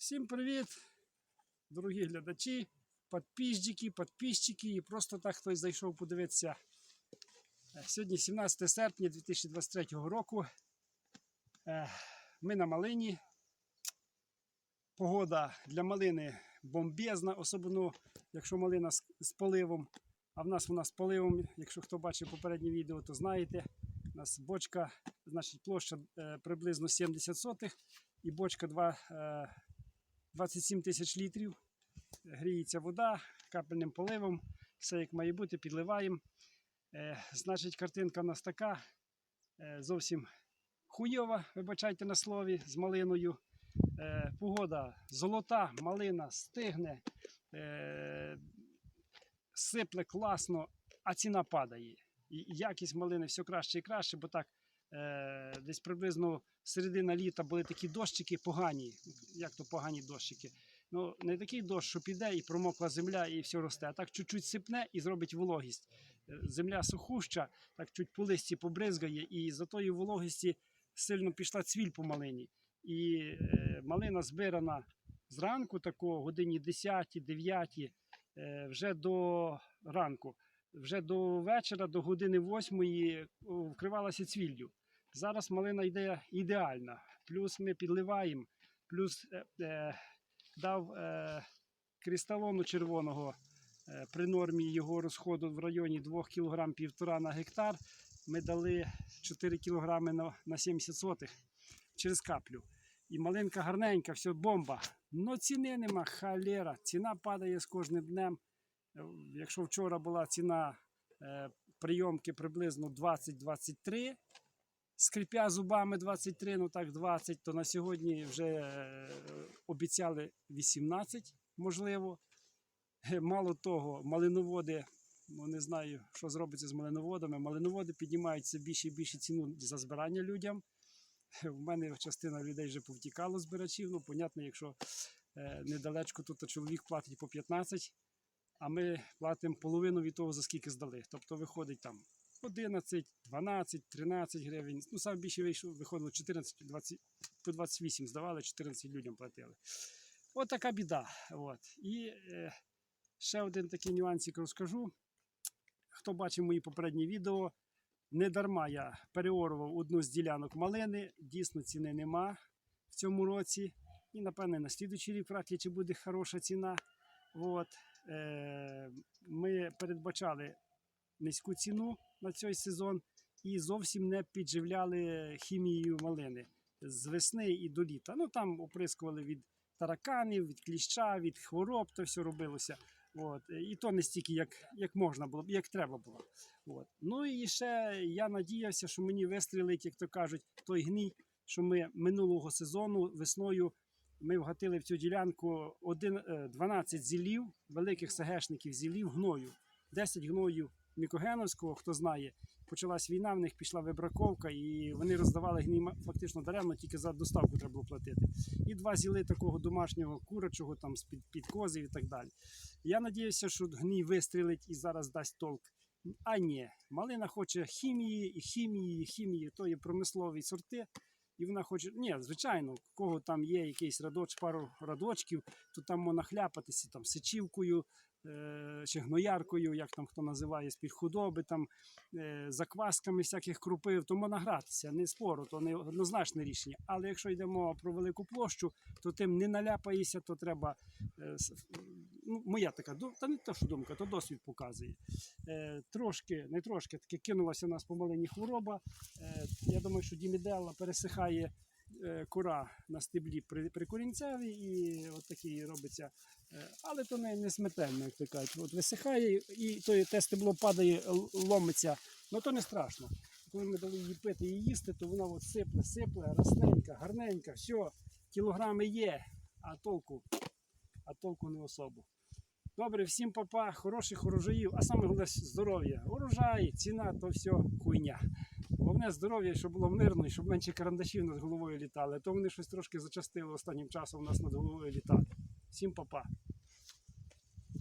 Всім привіт, дорогі глядачі, підписчики, підписчики і просто так хтось зайшов подивитися. Е, Сьогодні 17 серпня 2023 року. Е, Ми на малині. Погода для малини бомбезна, особливо якщо малина з, поливом. А в нас вона з поливом. Якщо хто бачив попереднє відео, то знаєте. У нас бочка, значить площа е, приблизно 70 сотих і бочка 2, е, 27 тисяч літрів. Гріється вода капельним поливом, все як має бути, підливаємо. Е, значить, картинка в нас така. Е, зовсім хуйова, вибачайте на слові, з малиною. Е, погода золота, малина стигне, е, сипле класно, а ціна падає. І якість малини все краще і краще, бо так десь приблизно середина літа були такі дощики погані. Як то погані дощики? Ну, не такий дощ, що піде і промокла земля, і все росте, а так чуть-чуть сипне і зробить вологість. Е, Земля сухуща, так чуть по листі побризгає, і за тої вологості сильно пішла цвіль по малині. І е, малина збирана зранку, такого годині 10, 9, е, вже до ранку, вже до вечора, до години 8 вкривалася цвіллю. Зараз малина йде ідеальна. Плюс ми підливаємо, плюс е, е, дав е, кристалону червоного е, при нормі його розходу в районі 2 кг 1,5 на гектар. Ми дали 4 кг на, на 70 сотих через каплю. І малинка гарненька, все бомба. Но ціни нема, халера. Ціна падає з кожним днем. Е, Якщо вчора була ціна е, прийомки приблизно 20-23, скрипя зубами 23, ну так 20, то на сьогодні вже е, обіцяли 18, можливо. Мало того, малиноводи, ну не знаю, що зробиться з малиноводами. Малиноводи піднімають більше і більше ціну за збирання людям. В мене частина людей вже повтікало збирачів. Ну, понятно, якщо недалечко тут чоловік платить по 15, а ми платимо половину від того, за скільки здали. Тобто виходить там 11, 12, 13 гривень. Ну, саме більше вийшло, виходило 14, 20, по 28 здавали, 14 людям платили. От така біда. От. І е, ще один такий нюансик розкажу. Хто бачив мої попередні відео, не дарма я переорував одну з ділянок малини. Дійсно, ціни нема в цьому році. І, напевне, на слідуючий рік вряд чи буде хороша ціна. От. Е, ми передбачали низьку ціну на цей сезон і зовсім не підживляли хімією малини з весни і до літа. Ну там оприскували від тараканів, від кліща, від хвороб, то все робилося. От. І то не стільки, як, як можна було, як треба було. От. Ну і ще я надіявся, що мені вистрілить, як то кажуть, той гній, що ми минулого сезону весною ми вгатили в цю ділянку один, е, 12 зілів, великих СГшників зілів гною, 10 гною Мікогеновського, хто знає. Почалась війна, в них пішла вибраковка, і вони роздавали гній фактично даремно, тільки за доставку треба було платити. І два зіли такого домашнього курочого, там з під, під козів і так далі. Я надіюся, що гній вистрілить і зараз дасть толк. А ні, малина хоче хімії, і хімії, і хімії, то є промислові сорти. І вона хоче, ні, звичайно, у кого там є якийсь радоч, пару радочків, то там можна хляпатися там сечівкою чи гнояркою, як там хто називає з-під худоби, там е, заквасками всяких крупив, то можна гратися, не спору, то не однозначне рішення. Але якщо йдемо про велику площу, то тим не наляпаєшся, то треба. Е, ну, моя така та не то, що думка, то досвід показує. Е, трошки, не трошки, таки кинулася у нас помалені хвороба. Е, я думаю, що дімідела пересихає е, кора на стеблі при, при і от такий робиться. Е, але то не, не смертельно, як то кажуть. От висихає, і то, те стебло падає, ломиться. Ну то не страшно. Коли ми дали її пити і їсти, то вона от сипле, сипле, росненька, гарненька, все, кілограми є, а толку, а толку не особо. Добре, всім папа, хороших урожаїв, а саме головне здоров'я. Урожай, ціна то все хуйня. Головне здоров'я, щоб було мирно і щоб менше карандашів над головою літали. То вони щось трошки зачастили останнім часом у нас над головою літати. Всім папа.